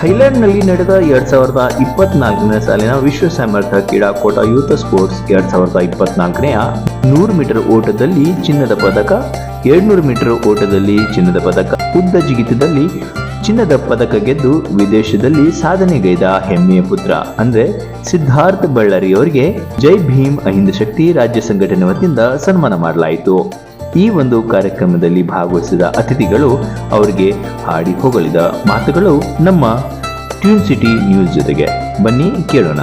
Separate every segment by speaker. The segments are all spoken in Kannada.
Speaker 1: ಥೈಲ್ಯಾಂಡ್ನಲ್ಲಿ ನಡೆದ ಎರಡ್ ಸಾವಿರದ ಇಪ್ಪತ್ನಾಲ್ಕನೇ ಸಾಲಿನ ವಿಶ್ವ ಸಾಮರ್ಥ್ಯ ಕ್ರೀಡಾಕೂಟ ಯೂತ್ ಸ್ಪೋರ್ಟ್ಸ್ ಎರಡ್ ಸಾವಿರದ ಇಪ್ಪತ್ನಾಲ್ಕನೆಯ ನೂರು ಮೀಟರ್ ಓಟದಲ್ಲಿ ಚಿನ್ನದ ಪದಕ, ಎರಡ್ನೂರು ಮೀಟರ್ ಓಟದಲ್ಲಿ ಚಿನ್ನದ ಪದಕ, ಉದ್ದ ಜಿಗಿತದಲ್ಲಿ ಚಿನ್ನದ ಪದಕ ಗೆದ್ದು ವಿದೇಶದಲ್ಲಿ ಸಾಧನೆಗೈದ ಹೆಮ್ಮೆಯ ಪುತ್ರ. ಅಂದ್ರೆ ಸಿದ್ಧಾರ್ಥ ಬಳ್ಳಾರಿಯವರಿಗೆ ಜೈ ಭೀಮ್ ಅಹಿಂದ ಶಕ್ತಿ ರಾಜ್ಯ ಸಂಘಟನೆ ವತಿಯಿಂದ ಸನ್ಮಾನ ಮಾಡಲಾಯಿತು. ಈ ಒಂದು ಕಾರ್ಯಕ್ರಮದಲ್ಲಿ ಭಾಗವಹಿಸಿದ ಅತಿಥಿಗಳು ಅವರಿಗೆ ಹಾಡಿ ಹೊಗಳಿದ ಮಾತುಗಳು ನಮ್ಮ ಟ್ಯೂನ್ ಸಿಟಿ ನ್ಯೂಸ್ ಜೊತೆಗೆ. ಬನ್ನಿ, ಕೇಳೋಣ.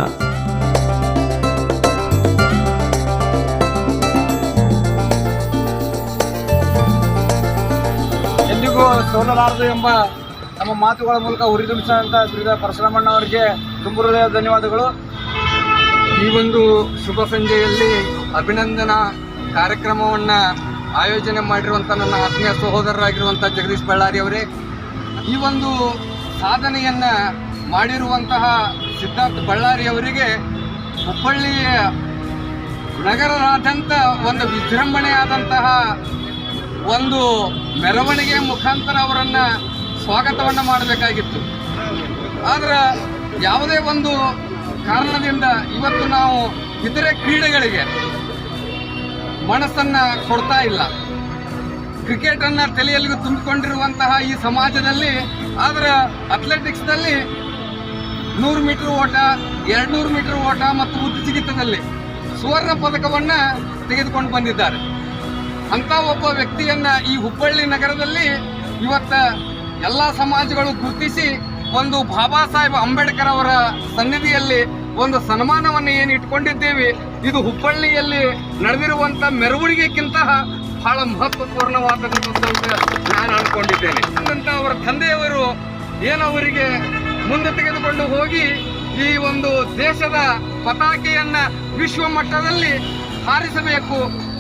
Speaker 2: ಎಂದಿಗೂ ಸೋಲಲಾರದು ಎಂಬ ನಮ್ಮ ಮಾತುಗಳ ಮೂಲಕ ಹುರಿದುಂಬಿಸಿದಂಥ ಶ್ರೀಧ ಪರಶುರಾಮಣ್ಣ ಅವರಿಗೆ ತುಂಬ ಹೃದಯ ಧನ್ಯವಾದಗಳು. ಈ ಒಂದು ಶುಭ ಸಂಜೆಯಲ್ಲಿ ಅಭಿನಂದನಾ ಕಾರ್ಯಕ್ರಮವನ್ನು ಆಯೋಜನೆ ಮಾಡಿರುವಂಥ ನನ್ನ ಆತ್ಮೀಯ ಸಹೋದರರಾಗಿರುವಂಥ ಜಗದೀಶ್ ಬಳ್ಳಾರಿ ಅವರೇ, ಈ ಒಂದು ಸಾಧನೆಯನ್ನು ಮಾಡಿರುವಂತಹ ಸಿದ್ಧಾರ್ಥ ಬಳ್ಳಾರಿ ಅವರಿಗೆ ಹುಬ್ಬಳ್ಳಿಯ ನಗರದಾದ್ಯಂತ ಒಂದು ವಿಜೃಂಭಣೆಯಾದಂತಹ ಒಂದು ಮೆರವಣಿಗೆ ಮುಖಾಂತರ ಅವರನ್ನು ಸ್ವಾಗತವನ್ನು ಮಾಡಬೇಕಾಗಿತ್ತು. ಆದರೆ ಯಾವುದೇ ಒಂದು ಕಾರಣದಿಂದ ಇವತ್ತು ನಾವು ಇತರೆ ಕ್ರೀಡೆಗಳಿಗೆ ಮನಸ್ಸನ್ನು ಕೊಡ್ತಾ ಇಲ್ಲ. ಕ್ರಿಕೆಟನ್ನು ತಲೆಯಲ್ಲಿಗೂ ತುಂಬಿಕೊಂಡಿರುವಂತಹ ಈ ಸಮಾಜದಲ್ಲಿ, ಆದರೆ ಅಥ್ಲೆಟಿಕ್ಸ್ನಲ್ಲಿ ನೂರು ಮೀಟರ್ ಓಟ ಎರಡು ನೂರು ಮೀಟರ್ ಓಟ ಮತ್ತು ಉದ್ದ ಜಿಗಿತದಲ್ಲಿ ಸುವರ್ಣ ಪದಕವನ್ನು ತೆಗೆದುಕೊಂಡು ಬಂದಿದ್ದಾರೆ. ಅಂತ ಒಬ್ಬ ವ್ಯಕ್ತಿಯನ್ನ ಈ ಹುಬ್ಬಳ್ಳಿ ನಗರದಲ್ಲಿ ಇವತ್ತ ಎಲ್ಲ ಸಮಾಜಗಳು ಗುರುತಿಸಿ, ಒಂದು ಬಾಬಾ ಸಾಹೇಬ್ ಅಂಬೇಡ್ಕರ್ ಅವರ ಸನ್ನಿಧಿಯಲ್ಲಿ ಒಂದು ಸನ್ಮಾನವನ್ನು ಏನು ಇಟ್ಕೊಂಡಿದ್ದೇವೆ, ಇದು ಹುಬ್ಬಳ್ಳಿಯಲ್ಲಿ ನಡೆದಿರುವಂಥ ಮೆರವಣಿಗೆಕ್ಕಿಂತ ಬಹಳ ಮಹತ್ವಪೂರ್ಣವಾದದ್ದು ಅಂತ ನಾನು ಅನ್ಕೊಂಡಿದ್ದೇನೆ. ಅಂತ ಅವರ ತಂದೆಯವರು ಏನವರಿಗೆ ಮುಂದೆ ತೆಗೆದುಕೊಂಡು ಹೋಗಿ ಈ ಒಂದು ದೇಶದ ಪತಾಕೆಯನ್ನು ವಿಶ್ವ ಮಟ್ಟದಲ್ಲಿ ಹಾರಿಸಬೇಕು.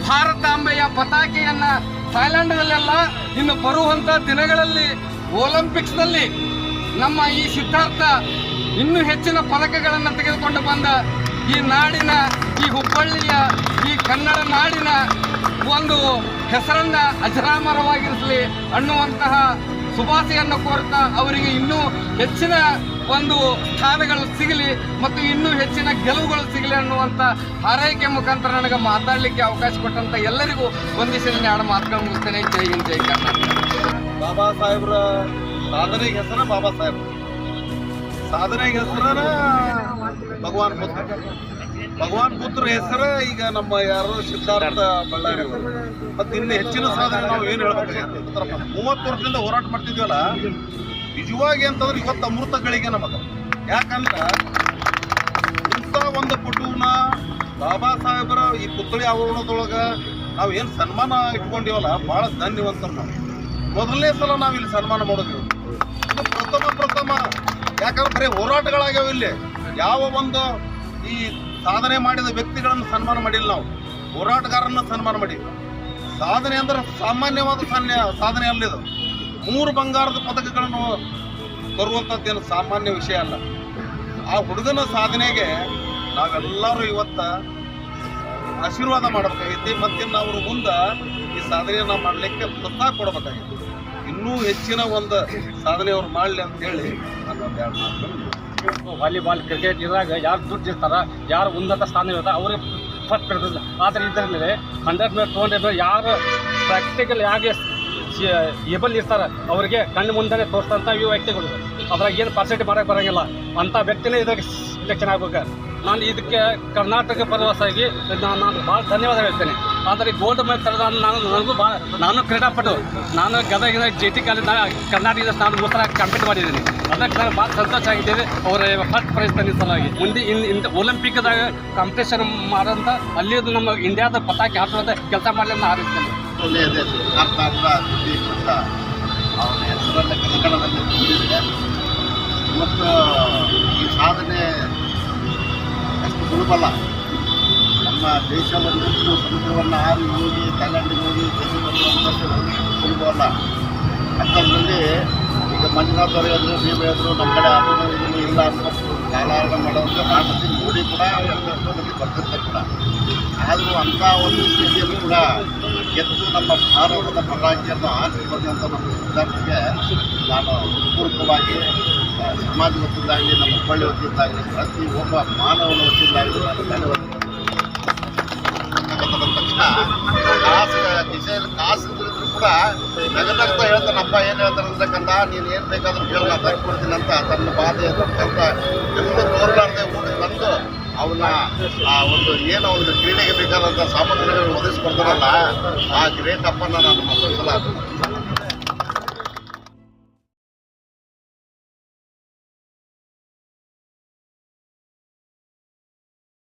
Speaker 2: ಭಾರತಾಂಬೆಯ ಪತಾಕೆಯನ್ನು ಥೈಲ್ಯಾಂಡ್ನಲ್ಲೆಲ್ಲ ಇನ್ನು ಬರುವಂತ ದಿನಗಳಲ್ಲಿ ಒಲಿಂಪಿಕ್ಸ್ನಲ್ಲಿ ನಮ್ಮ ಈ ಸಿದ್ಧಾರ್ಥ ಇನ್ನೂ ಹೆಚ್ಚಿನ ಪದಕಗಳನ್ನು ತೆಗೆದುಕೊಂಡು ಬಂದ ಈ ನಾಡಿನ, ಈ ಹುಬ್ಬಳ್ಳಿಯ, ಈ ಕನ್ನಡ ನಾಡಿನ ಒಂದು ಹೆಸರನ್ನ ಅಜರಾಮರವಾಗಿರಿಸಲಿ ಅನ್ನುವಂತಹ ಸುಭಾಸೆಯನ್ನು ಕೋರ್ತಾ ಅವರಿಗೆ ಇನ್ನೂ ಹೆಚ್ಚಿನ ಒಂದು ಸ್ಥಾನಗಳು ಸಿಗಲಿ ಮತ್ತು ಇನ್ನೂ ಹೆಚ್ಚಿನ ಗೆಲುವುಗಳು ಸಿಗಲಿ ಅನ್ನುವಂಥ ಹಾರೈಕೆ ಮುಖಾಂತರ ನನಗೆ ಮಾತಾಡಲಿಕ್ಕೆ ಅವಕಾಶ ಕೊಟ್ಟಂಥ ಎಲ್ಲರಿಗೂ ಒಂದಿಷ್ಟು ಆಡ ಮಾತುಗಳನ್ನು ಮುಗಿಸ್ತೇನೆ. ಜೈ ಹಿಂದ್, ಜೈ ಕರ್ನಾಟಕ.
Speaker 3: ಬಾಬಾ ಸಾಹೇಬ್ರ ಸಾಧನೆಗೆ ಹೆಸರು ಬಾಬಾ ಸಾಹೇಬ್ ಸಾಧನೆಗೆ ಹೆಸರ ಭಗವಾನ್ ಪುತ್ರ. ಭಗವಾನ್ ಪುತ್ರ ಹೆಸರ ಈಗ ನಮ್ಮ ಯಾರು ಸಿದ್ಧಾರ್ಥ ಬಳ್ಳಾರಿ ಮತ್ತೆ ಇನ್ನು ಹೆಚ್ಚಿನ ಸಾಧನೆ ನಾವು ಏನು ಹೇಳ್ಬೇಕು? ಮೂವತ್ತು ವರ್ಷದಿಂದ ಹೋರಾಟ ಮಾಡ್ತಿದ್ವಲ್ಲ, ನಿಜವಾಗಿ ಅಂತಂದ್ರೆ ಇವತ್ತು ಅಮೃತ ಗಳಿಗೆ ನಮಗೆ. ಯಾಕಂದ್ರೆ ಇಂಥ ಒಂದು ಪಟುವನ್ನ ಬಾಬಾ ಸಾಹೇಬರ ಈ ಪುತ್ಥಳಿ ಆವರಣದೊಳಗೆ ನಾವು ಏನು ಸನ್ಮಾನ ಇಟ್ಕೊಂಡಿವಲ್ಲ ಭಾಳ ಧನ್ಯವಂತ ನಾವು. ಮೊದಲನೇ ಸಲ ನಾವು ಇಲ್ಲಿ ಸನ್ಮಾನ ಮಾಡೋದು. ಯಾಕಂದ್ರೆ ಬರೀ ಹೋರಾಟಗಳಾಗ್ಯಾವ ಇಲ್ಲಿ. ಯಾವ ಒಂದು ಈ ಸಾಧನೆ ಮಾಡಿದ ವ್ಯಕ್ತಿಗಳನ್ನು ಸನ್ಮಾನ ಮಾಡಿಲ್ಲ ನಾವು. ಹೋರಾಟಗಾರರನ್ನ ಸನ್ಮಾನ ಮಾಡಿ ಸಾಧನೆ ಅಂದ್ರೆ ಸಾಮಾನ್ಯವಾದ ಸಾನ್ಯ ಸಾಧನೆ ಅಲ್ಲಿದು ಮೂರು ಬಂಗಾರದ ಪದಕಗಳನ್ನು ತರುವಂಥದ್ದೇನು ಸಾಮಾನ್ಯ ವಿಷಯ ಅಲ್ಲ. ಆ ಹುಡುಗನ ಸಾಧನೆಗೆ ನಾವೆಲ್ಲರೂ ಇವತ್ತ ಆಶೀರ್ವಾದ ಮಾಡಬೇಕಾಗೈತಿ ಮತ್ತೆ ನಾವು ಮುಂದೆ ಈ ಸಾಧನೆಯನ್ನ ಮಾಡಲಿಕ್ಕೆ ಪ್ರೋತ್ಸಾಹ ಕೊಡಬೇಕಾಗಿತ್ತು ಇನ್ನೂ ಹೆಚ್ಚಿನ ಒಂದು ಸಾಧನೆ ಅವ್ರು ಮಾಡಲಿ ಅಂತ ಹೇಳಿ ನಾನು
Speaker 2: ವಾಲಿಬಾಲ್ ಕ್ರಿಕೆಟ್ ಇದ್ರಾಗ ಯಾರು ದುಡ್ಡು ಇರ್ತಾರ ಯಾರು ಉನ್ನತ ಸ್ಥಾನ ಇರ್ತಾರೆ ಅವ್ರಿಗೆ ಫಸ್ಟ್ ಇರ್ತದೆ ಆದರೆ ಇದರಲ್ಲಿ ಹಂಡ್ರೆಡ್ ಮೇಲೆ ಟೂ ಹಂಡ್ರೆಡ್ ಯಾರು ಪ್ರಾಕ್ಟಿಕಲ್ ಯಾಕೆ ಏಬಲ್ ಇರ್ತಾರ, ಅವರಿಗೆ ಕಣ್ಣು ಮುಂದೆ ತೋರಿಸ್ತಂಥ ಇವು ವ್ಯಕ್ತಿಗಳು. ಅದ್ರಾಗ ಏನು ಪರ್ಸೆಂಟ್ ಮಾಡೋಕೆ ಬರಂಗಿಲ್ಲ. ಅಂಥ ವ್ಯಕ್ತಿನೇ ಇದ್ರಾಗ ಸೆಲೆಕ್ಷನ್ ಆಗ್ಬೇಕು. ನಾನು ಇದಕ್ಕೆ ಕರ್ನಾಟಕ ಪರವಾಸಾಗಿ ನಾನು ನಾನು ಭಾಳ ಧನ್ಯವಾದ ಹೇಳ್ತೇನೆ. ಆದರೆ ಗೋಲ್ಡ್ ಮೆಡಲ್ ತರದ ನಾನು ನನಗೂ ಭಾಳ ನಾನು ಕ್ರೀಡಾಪಟು. ನಾನು ಗದಗಿನ ಜೆ ಟಿ ಕಾಲೇಜ್ ಕರ್ನಾಟಕದ ನಾನು ಮೂಲಕ ಕಂಪ್ಲೀಟ್ ಮಾಡಿದ್ದೀನಿ. ಅದಕ್ಕೆ ನಾನು ಭಾಳ ಸಂತೋಷ ಆಗಿದ್ದೇವೆ ಅವರ ಫಸ್ಟ್ ಪ್ರೈಸ್ ಸಲುವಾಗಿ. ಮುಂದೆ ಇನ್ ಇಂಥ ಒಲಿಂಪಿಕ್ದಾಗ ಕಾಂಪಿಟೇಷನ್ ಮಾಡೋಂಥ ಅಲ್ಲಿಯದು ನಮ್ಮ ಇಂಡಿಯಾದ ಪತಾಕೆ ಹಾಕುವಂಥ ಕೆಲಸ ಮಾಡಲಿ ಅಂತ
Speaker 3: ಆರಿಸ್ತೇನೆ. ಮತ್ತು ಈ ಸಾಧನೆ ಅಷ್ಟು ಸುಲಭಲ್ಲ ದೇಶವನ್ನು ಸಮುದ್ರವನ್ನು ಹಾರಿ ಹೋಗಿ ಥೈಲ್ಯಾಂಡಿಗೆ ಹೋಗಿ ಬರುವಂಥದ್ದು ಸುಲಭವಲ್ಲ ಅಂಥದ್ರಲ್ಲಿ ಈಗ ಮಂಜುನಾಥ್ ಅವರು ಹೇಳಿದ್ರು ನೀವು ಹೇಳಿದ್ರು ನಮ್ಮ ಕಡೆ ಅದನ್ನು ಇದನ್ನು ಇಲ್ಲ ಅನ್ನೋದು ಕಾಲಾರಣ ಮಾಡುವಂಥ ಮಾನಸಿಕ ನೋಡಿ ಕೂಡ ನಮಗೆ ಬರ್ತಿರ್ತಾರೆ ಕೂಡ. ಆದರೂ ಅಂಥ ಒಂದು ಸ್ಥಿತಿಯಲ್ಲೂ ಕೂಡ ಗೆದ್ದು ನಮ್ಮ ಭಾರತದ ಪರಾಜಿಯನ್ನು ಆರಿಸಿ ಬಂದಂಥ ನಮ್ಮ ಸಿದ್ಧಾರ್ಥಿಗೆ ನಾನು ಪೂರ್ವಕವಾಗಿ ಸಮಾಜ ವತಿಯಿಂದಾಗಲಿ, ನಮ್ಮ ಹುಬ್ಬಳ್ಳಿ ವತಿಯಿಂದಾಗಲಿ, ಪ್ರತಿ ಒಬ್ಬ ಮಾನವನ ವತಿಯಿಂದಾಗಲಿ ತಕ್ಷಣ ಕಾಸು ಕಿಸೆಯಲ್ಲಿ ಕಾಸು ಇದ್ರೂ ಕೂಡ ನಗನಗ್ತಾ ಹೇಳ್ತಾನಪ್ಪ, ಏನು ಹೇಳ್ತಾರೆ ಕಂದ ನೀನು ಏನು ಬೇಕಾದ್ರೂ ಕೇಳ ನಾನು ತಂದ್ಕೊಡ್ತೀನಿ ಅಂತ ತನ್ನ ಬಾಧೆ ಅಂತ ಎಲ್ಲ ತೋರ್ಲಾರ್ದೆ ಊಟ ತಂದು ಅವನ, ಆ, ಒಂದು ಏನು ಒಂದು ಕ್ರೀಡೆಗೆ ಬೇಕಾದಂಥ ಸಾಮಗ್ರಿಗಳನ್ನು ಒದಗಿಸ್ಕೊಡ್ತಾರಲ್ಲ, ಆ ಗ್ರೇಟ್ ಅಪ್ಪನ ನಾನು ಮತ್ತೊಂದು ಸಲ